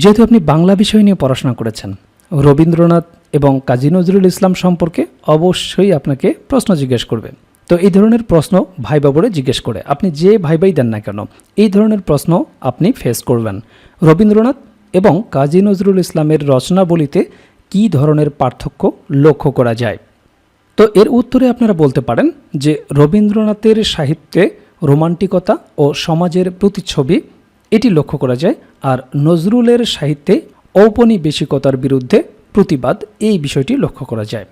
যেহেতু আপনি বাংলা বিষয় নিয়ে পড়াশোনা করেছেন, রবীন্দ্রনাথ এবং কাজী নজরুল ইসলাম সম্পর্কে অবশ্যই আপনাকে প্রশ্ন জিজ্ঞেস করবে। তো এই ধরনের প্রশ্ন ভাই বাবরে জিজ্ঞেস করে, আপনি যে ভাইবাই দেন না কেন, এই ধরনের প্রশ্ন আপনি ফেস করবেন। রবীন্দ্রনাথ এবং কাজী নজরুল ইসলামের রচনাবলিতে কী ধরনের পার্থক্য লক্ষ্য করা যায়? তো এর উত্তরে আপনারা বলতে পারেন যে, রবীন্দ্রনাথের সাহিত্যে রোমান্টিকতা ও সমাজের প্রতিচ্ছবি এটি লক্ষ্য করা যায়। আর নজরুলের সাহিত্যে ঔপনিবেশিকতার বিরুদ্ধে প্রতিবাদ এই বিষয়টি লক্ষ্য করা যায়।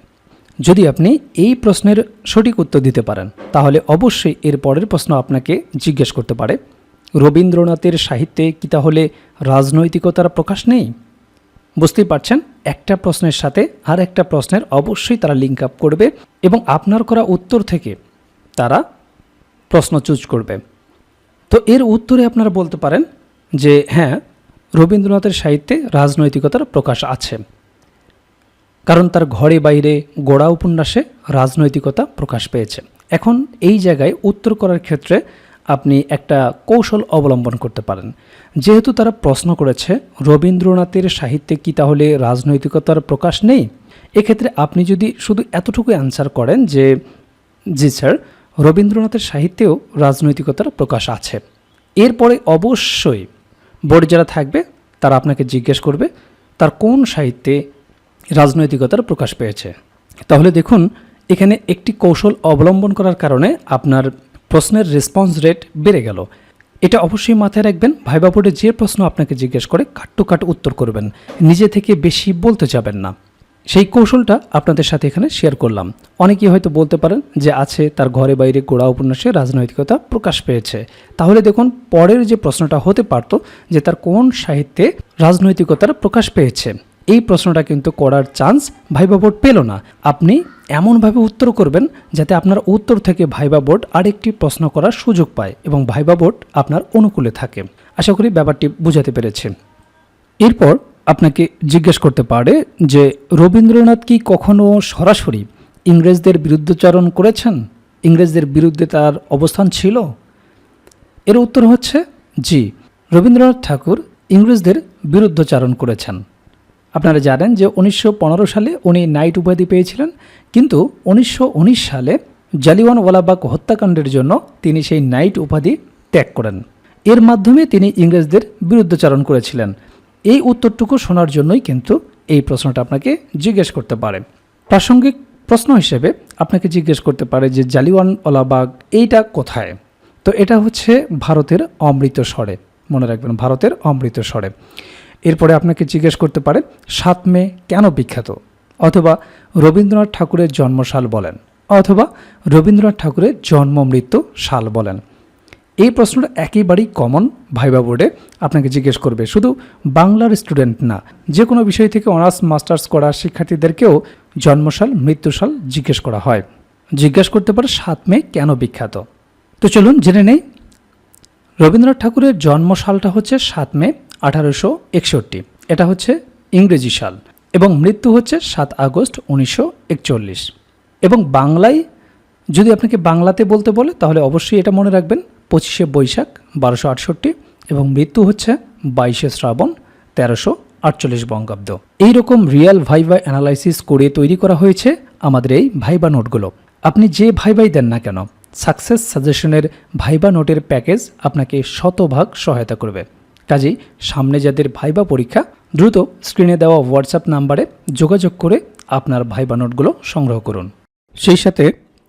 যদি আপনি এই প্রশ্নের সঠিক উত্তর দিতে পারেন, তাহলে অবশ্যই এর পরের প্রশ্ন আপনাকে জিজ্ঞেস করতে পারে। রবীন্দ্রনাথের সাহিত্যে কি তাহলে রাজনৈতিকতার প্রকাশ নেই? বুঝতেই পারছেন, একটা প্রশ্নের সাথে আর একটা প্রশ্নের অবশ্যই তারা লিঙ্ক আপ করবে এবং আপনার করা উত্তর থেকে তারা প্রশ্ন চুজ করবে। তো এর উত্তরে আপনারা বলতে পারেন যে হ্যাঁ রবীন্দ্রনাথের সাহিত্যে রাজনৈতিকতার প্রকাশ আছে। কারণ তার ঘরে বাইরে গোড়া উপন্যাসে রাজনৈতিকতা প্রকাশ পেয়েছে। এখন এই জায়গায় উত্তর করার ক্ষেত্রে আপনি একটা কৌশল অবলম্বন করতে পারেন। যেহেতু তারা প্রশ্ন করেছে, রবীন্দ্রনাথের সাহিত্যে কি তাহলে রাজনৈতিকতার প্রকাশ নেই? এক্ষেত্রে আপনি যদি শুধু এতটুকু অ্যান্সার করেন যে, জি স্যার রবীন্দ্রনাথের সাহিত্যেও রাজনৈতিকতার প্রকাশ আছে। এরপরে অবশ্যই বোর্ডে যারা থাকবে, তারা আপনাকে জিজ্ঞেস করবে, তার কোন সাহিত্যে রাজনৈতিকতার প্রকাশ পেয়েছে। তাহলে দেখুন, এখানে একটি কৌশল অবলম্বন করার কারণে আপনার প্রশ্নের রেসপন্স রেট বেড়ে গেল। এটা অবশ্যই মাথায় রাখবেন, ভাইবা বোর্ডে যে প্রশ্ন আপনাকে জিজ্ঞেস করে কাট্টু কাট উত্তর করবেন। নিজে থেকে বেশি বলতে যাবেন না। সেই কৌশলটা আপনাদের সাথে এখানে শেয়ার করলাম। অনেকেই হয়তো বলতে পারেন যে আছে, তার ঘরে বাইরে গোড়া উপন্যাসে রাজনৈতিকতা প্রকাশ পেয়েছে। তাহলে দেখুন, পরের যে প্রশ্নটা হতে পারত যে তার কোন সাহিত্যে রাজনৈতিকতার প্রকাশ পেয়েছে। এই প্রশ্নটা কিন্তু করার চান্স ভাইবা বোর্ড পেল না। আপনি এমনভাবে উত্তর করবেন যাতে আপনার উত্তর থেকে ভাইবা বোর্ড আরেকটি প্রশ্ন করার সুযোগ পায় এবং ভাইবা বোর্ড আপনার অনুকূলে থাকে। আশা করি ব্যাপারটি বুঝাতে পেরেছি। এরপর আপনাকে জিজ্ঞেস করতে পারে যে, রবীন্দ্রনাথ কি কখনো সরাসরি ইংরেজদের বিরুদ্ধচারণ করেছেন? ইংরেজদের বিরুদ্ধে তার অবস্থান ছিল? এর উত্তর হচ্ছে, জি, রবীন্দ্রনাথ ঠাকুর ইংরেজদের বিরুদ্ধচারণ করেছেন। আপনারা জানেন যে উনিশশো পনেরো সালে উনি নাইট উপাধি পেয়েছিলেন, কিন্তু উনিশশো উনিশ সালে জালিওয়ানওয়ালাবাগ হত্যাকাণ্ডের জন্য তিনি সেই নাইট উপাধি ত্যাগ করেন। এর মাধ্যমে তিনি ইংরেজদের বিরুদ্ধচারণ করেছিলেন। এই উত্তরটুকু শোনার জন্যই কিন্তু এই প্রশ্নটা আপনাকে জিজ্ঞেস করতে পারে। প্রাসঙ্গিক প্রশ্ন হিসেবে আপনাকে জিজ্ঞেস করতে পারে যে জালিওয়ানওয়ালাবাগ এইটা কোথায়? তো এটা হচ্ছে ভারতের অমৃতসরে মনে রাখবেন, ভারতের অমৃতসরে এরপরে আপনাকে জিজ্ঞেস করতে পারে, সাত মে কেন বিখ্যাত? অথবা রবীন্দ্রনাথ ঠাকুরের জন্মসাল বলেন। অথবা রবীন্দ্রনাথ ঠাকুরের জন্ম মৃত্যু সাল বলেন। এই প্রশ্নটা একেবারেই কমন ভাইবা বোর্ডে আপনাকে জিজ্ঞেস করবে। শুধু বাংলার স্টুডেন্ট না, যে কোনো বিষয় থেকে অনার্স মাস্টার্স করা শিক্ষার্থীদেরকেও জন্মসাল, মৃত্যুসাল জিজ্ঞেস করা হয়। জিজ্ঞেস করতে পারে সাত মে কেন বিখ্যাত? তো চলুন জেনে নেই। রবীন্দ্রনাথ ঠাকুরের জন্মসালটা হচ্ছে সাত মে আঠারোশো একষট্টি। এটা হচ্ছে ইংরেজি সাল এবং মৃত্যু হচ্ছে সাত আগস্ট উনিশশো একচল্লিশ। এবং বাংলায় যদি আপনাকে বাংলাতে বলতে বলে, তাহলে অবশ্যই এটা মনে রাখবেন। পঁচিশে বৈশাখ, বারোশো আটষট্টি এবং মৃত্যু হচ্ছে বাইশে শ্রাবণ, তেরোশো আটচল্লিশ বঙ্গাব্দ। এইরকম রিয়াল ভাইভা অ্যানালাইসিস করে তৈরি করা হয়েছে আমাদের এই ভাইবা নোটগুলো আপনি যে ভাইবাই দেন না কেন সাকসেস সাজেশনের ভাইবা নোটের প্যাকেজ আপনাকে শতভাগ সহায়তা করবে। কাজেই সামনে যাদের ভাইবা পরীক্ষা, দ্রুত স্ক্রিনে দেওয়া হোয়াটসঅ্যাপ নাম্বারে যোগাযোগ করে আপনার ভাইবা নোটগুলো সংগ্রহ করুন। সেই সাথে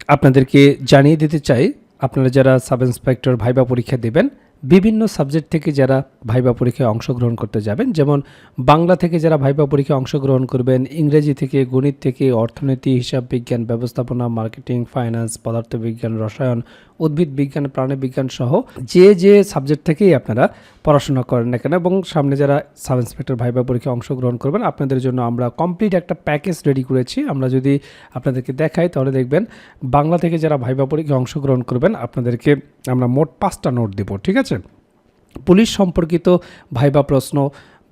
আপনাদেরকে জানিয়ে দিতে চাই আপনারা যারা সাব ইন্সপেক্টর ভাইবা পরীক্ষা দেবেন, বিভিন্ন সাবজেক্ট থেকে যারা ভাইবা পরীক্ষায় অংশগ্রহণ করতে যাবেন, যেমন বাংলা থেকে যারা ভাইবা পরীক্ষায় অংশগ্রহণ করবেন, ইংরেজি থেকে, গণিত থেকে, অর্থনীতি, হিসাব বিজ্ঞান, ব্যবস্থাপনা, মার্কেটিং, ফাইন্যান্স, পদার্থবিজ্ঞান, রসায়ন উদ্ভিদ, বিজ্ঞান প্রাণীবিজ্ঞান সহ যে যে সাবজেক্ট থেকেই আপনারা পড়াশোনা করেন না কেন এবং সামনে যারা সাব ইন্সপেক্টর ভাইবা পরীক্ষায় অংশগ্রহণ করবেন, আপনাদের জন্য আমরা কমপ্লিট একটা প্যাকেজ রেডি করেছি। আমরা যদি আপনাদেরকে দেখাই, তাহলে দেখবেন বাংলা থেকে যারা ভাইবা পরীক্ষায় অংশগ্রহণ করবেন, আপনাদেরকে আমরা মোট পাঁচটা নোট দেবো, ঠিক আছে? পুলিশ সম্পর্কিত ভাইবা প্রশ্ন